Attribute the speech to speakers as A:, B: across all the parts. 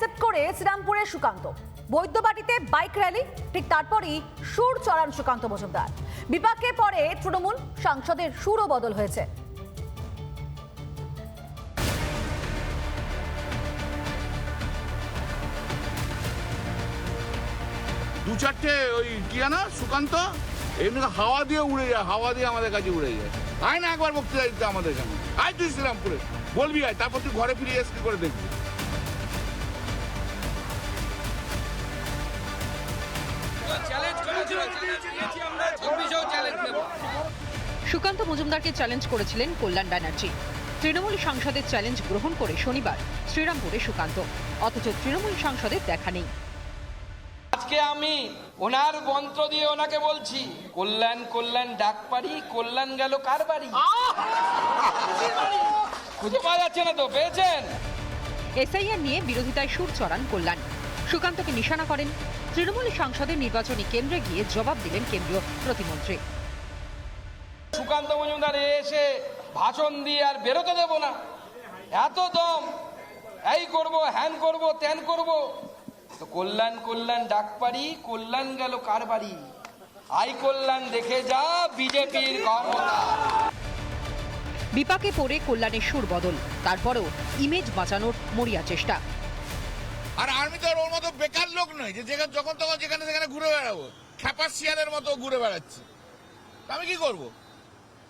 A: Accept করে শ্রীরামপুরে সুকান্ত। বৈদ্যবাটিতে বাইক র্যালি, ঠিক তারপরই সুর চড়ান সুকান্ত মজুমদার। বিপাকে পরে তৃণমূল, সাংসদের সুরও বদল হয়েছে।
B: দু চারটে ওই কি জানো, সুকান্ত? এমনি হাওয়া দিয়ে উড়ে যায়, হাওয়া দিয়ে আমাদের কাছে উড়ে যায়। আয় না একবার বক্তৃতা দিতে আমাদের এখানে আয় তুই শ্রীরামপুরে। বলবি আয়, তারপর তুই ঘরে ফিরে এসে করে দেখবি?
C: সুকান্ত মজুমদারকে চ্যালেঞ্জ করেছিলেন কল্যাণ ব্যানার্জি। তৃণমূল সাংসদের চ্যালেঞ্জ গ্রহণ করে শনিবার শ্রীরামপুরে সুকান্ত। অথচ তৃণমূল সাংসদের দেখা নেই।
D: আজকে আমি ওনার মন্ত্র দিয়ে ওনাকে বলছি কল্যাণ কল্যাণ ডাক পারি কল্যাণ গেল কার বাড়ি? খুঁজে পাওয়া যাচ্ছে না তো পেয়েছেন?
C: এসআইআর নিয়ে বিরোধিতায় সুর চড়ান কল্যাণ। সুকান্তকে নিশানা করেন। তৃণমূল সাংসদের নির্বাচনী কেন্দ্রে গিয়ে জবাব দিলেন কেন্দ্রীয় প্রতিমন্ত্রী।
D: সুকান্ত মজুমদার এসে ভাষণ দিয়ে আর বেরোতে দেব না। এত দম এই করব হ্যান করব ত্যান করব। তো কল্যাণ কল্যাণ ডাক পারি কল্যাণ গেল কার বাড়ি? আই কল্যাণ দেখে যা বিজেপির ক্ষমতা।
C: বিপাকে পড়ে কল্যাণের সুর বদল তারপরেও ইমেজ বাঁচানোর মরিয়া চেষ্টা।
B: আর আমি তো ওর মতো বেকার লোক নই যে যেখানে যখন তখন যেখানে সেখানে ঘুরে বেড়াবো। খ্যাপা শিয়ালের মতো ঘুরে বেড়াচ্ছি। তা আমি কি করব?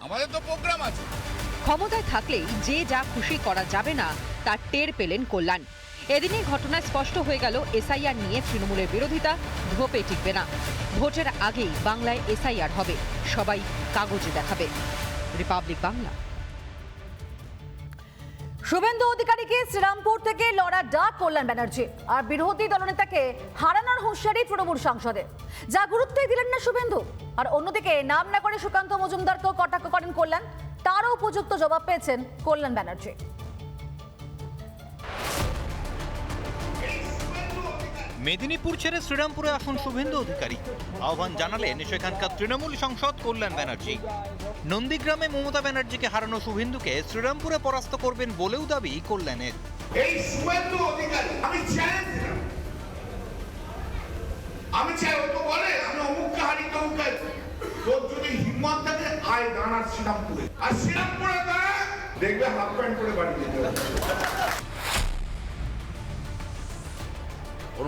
B: আমাদের তো প্রোগ্রাম আছে।
C: ক্ষমতায় থাকলেই যে যা খুশি করা যাবে না তার টের পেলেন কল্যাণ। এদিনই ঘটনায় স্পষ্ট হয়ে গেল, এসআইআর নিয়ে তৃণমূলের বিরোধিতা, ধোপে টিকবে না। ভোটের আগেই বাংলায় এসআইআর হবে। সবাই কাগজে দেখাবে। রিপাবলিক বাংলা।
A: শুভেন্দু অধিকারীকে শ্রীরামপুর থেকে লড়া ডাক কল্যাণ ব্যানার্জি আর বিরোধী দলনেতাকে হারানোর হুঁশিয়ারি তৃণমূল সাংসদে যা গুরুত্বই দিলেন না শুভেন্দু। আর অন্যদিকে নাম না করে সুকান্ত মজুমদারকেও কটাক্ষ করেন কল্যাণ। তারও উপযুক্ত জবাব পেয়েছেন কল্যাণ ব্যানার্জি।
E: মেদিনীপুর ছেড়ে শ্রীরামপুরে আসুন শুভেন্দু অধিকারী। আহ্বান জানালেন সেখানকার তৃণমূল সাংসদ কল্যাণ ব্যানার্জি। নন্দীগ্রামে মমতা ব্যানার্জিকে হারানো শুভেন্দুকে শ্রীরামপুরে পরাস্ত করবেন বলেও দাবি কল্যাণের।
F: এই শুভেন্দু অধিকারী, আমি চ্যালেঞ্জ আমি চাই ও তো বলে, আমি তমুককে তোর যদি হিম্মত থাকে, আয় শ্রীরামপুরে। আর শ্রীরামপুরে দাঁড়া দেখবে হাফ প্যান্ট করে বাড়ি যেতে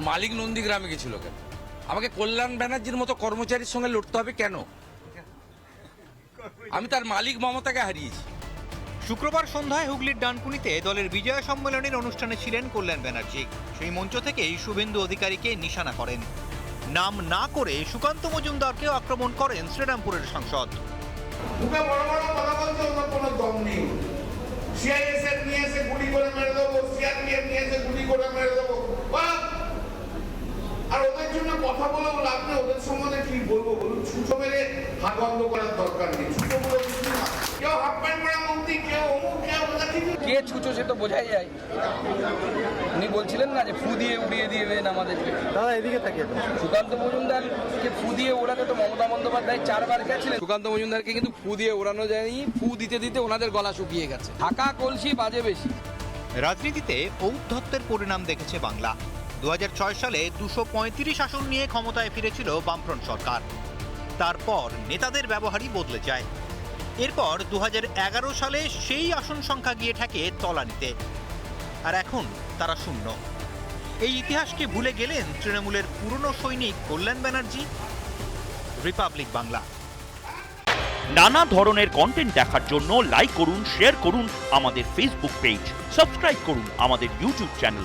G: মালিক নন্দীগ্রামে গেছিল কেন? আমাকে কল্যাণ ব্যানার্জির মতো কর্মচারীর সঙ্গে লড়তে হবে কেন? আমি তার মালিক মমতাকে হারিয়েছি।
E: শুক্রবার সন্ধ্যায় হুগলির ডানকুনিতে দলের বিজয় সম্মেলনের অনুষ্ঠানে ছিলেন কল্যাণ ব্যানার্জি। সেই মঞ্চ থেকেই শুভেন্দু অধিকারীকে নিশানা করেন। নাম না করে সুকান্ত মজুমদারকেও আক্রমণ করেন শ্রীরামপুরের সাংসদ।
F: মুখে বড় বড় কথা বলতে ওনার কোনো দম নেই সিআইএসএফ নিয়ে এসে গুলি করে মেরে দেবো সিআরপিএফ নিয়ে এসে গুলি করে মেরে দেবো বাহ! আর ওদের জন্য কথা বলেও লাভ নেই ওদের সম্বন্ধে কি বলব বলুন? ছুটো মেরে হাত বন্ধ করার দরকার নেই। ছুটো বলে কেউ হাফ প্যান্ট পরা মন্ত্রী কেউ অমুক কেউ
D: কে ছুচো সে তো বোঝাই যায়। উনি বলছিলেন না যে ফু দিয়ে উড়িয়ে দিয়ে আমাদেরকে। দাদা এদিকে তাকিয়ে সুকান্ত মজুমদারকে ফু দিয়ে ওড়াতে তো মমতা বন্দ্যোপাধ্যায় চারবার গেছিলেন। সুকান্ত মজুমদারকে কিন্তু ফু দিয়ে ওড়ানো যায়নি ফু দিতে দিতে ওনাদের গলা শুকিয়ে গেছে। ঢাকা কলসি বাজে বেশি।
E: রাজনীতিতে ঔদ্ধত্যের পরিণাম দেখেছে বাংলা। দু হাজার ছয় সালে দুশো আসন নিয়ে ক্ষমতায় ফিরেছিল বামফ্রন্ট সরকার। তারপর নেতাদের ব্যবহারই বদলে যায়। এরপর দু হাজার এগারো সালে সেই আসন সংখ্যা গিয়ে ঠেকে তলানিতে। আর এখন তারা শূন্য। এই ইতিহাসকে ভুলে গেলেন তৃণমূলের পুরনো সৈনিক কল্যাণ ব্যানার্জি। রিপাবলিক বাংলা।
H: নানা ধরনের কন্টেন্ট দেখার জন্য লাইক করুন শেয়ার করুন আমাদের ফেসবুক পেজ সাবস্ক্রাইব করুন আমাদের ইউটিউব চ্যানেল